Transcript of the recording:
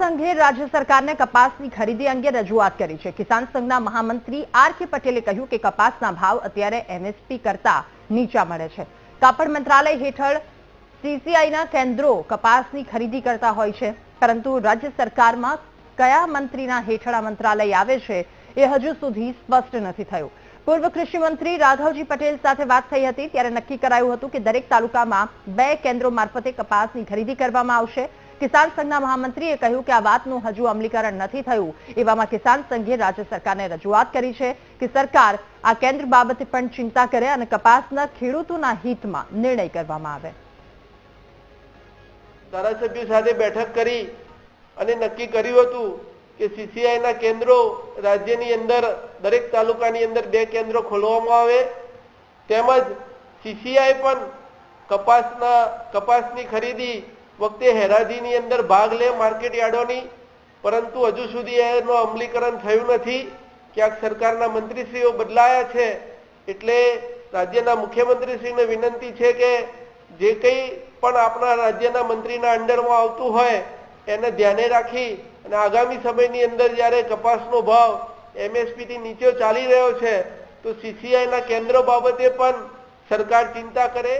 સંઘે રાજ્ય સરકારને કપાસની ખરીદી અંગે રજૂઆત કરી છે. કિસાન સંઘના મહામંત્રી આર કે પટેલે કહ્યું કે કપાસના ભાવ અત્યારે એમએસપી કરતા નીચા મળે છે. કાપડ મંત્રાલય હેઠળ સીસીઆઈના કેન્દ્રો કપાસની ખરીદી કરતા હોય છે. પરંતુ રાજ્ય સરકારમાં કયા મંત્રીના હેઠળ મંત્રાલય આવે છે એ હજુ સુધી સ્પષ્ટ નથી થયું. પૂર્વ કૃષિ મંત્રી રાઘવજી પટેલ સાથે વાત થઈ હતી ત્યારે નક્કી કરાયું હતું કે દરેક તાલુકામાં બે કેન્દ્રો મારફતે કપાસની ખરીદી કરવામાં આવશે. કિસાન સંઘના મહામંત્રીએ કહ્યું કે આ વાતનું હજુ અમલીકરણ નથી થયું. એવામાં કિસાન સંઘે રાજ્ય સરકારને રજૂઆત કરી છે કે સરકાર આ કેન્દ્ર બાબતે પણ ચિંતા કરે અને કપાસના ખેડૂતોના હિતમાં નિર્ણય કરવામાં આવે. ધારાસભ્યો સાથે બેઠક કરી અને નક્કી કર્યું હતું કે સીસીઆઈના કેન્દ્રો રાજ્યની અંદર, દરેક તાલુકાની અંદર બે કેન્દ્રો ખોલવામાં આવે. તેમજ સીસીઆઈ પણ કપાસના, કપાસની ખરીદી વખતે હેરાજીની અંદર ભાગ લે માર્કેટ યાર્ડોની, પરંતુ હજુ સુધી એનું અમલીકરણ થયું નથી. ક્યાંક સરકારના મંત્રીશ્રીઓ બદલાયા છે. એટલે રાજ્યના મુખ્યમંત્રીશ્રીને વિનંતી છે કે જે કંઈ પણ આપણા રાજ્યના મંત્રીના અંડરમાં આવતું હોય, એને ધ્યાને રાખી અને આગામી સમયની અંદર જ્યારે કપાસનો ભાવ એમએસપીથી નીચે ચાલી રહ્યો છે, તો સીસીઆઈના કેન્દ્રો બાબતે પણ સરકાર ચિંતા કરે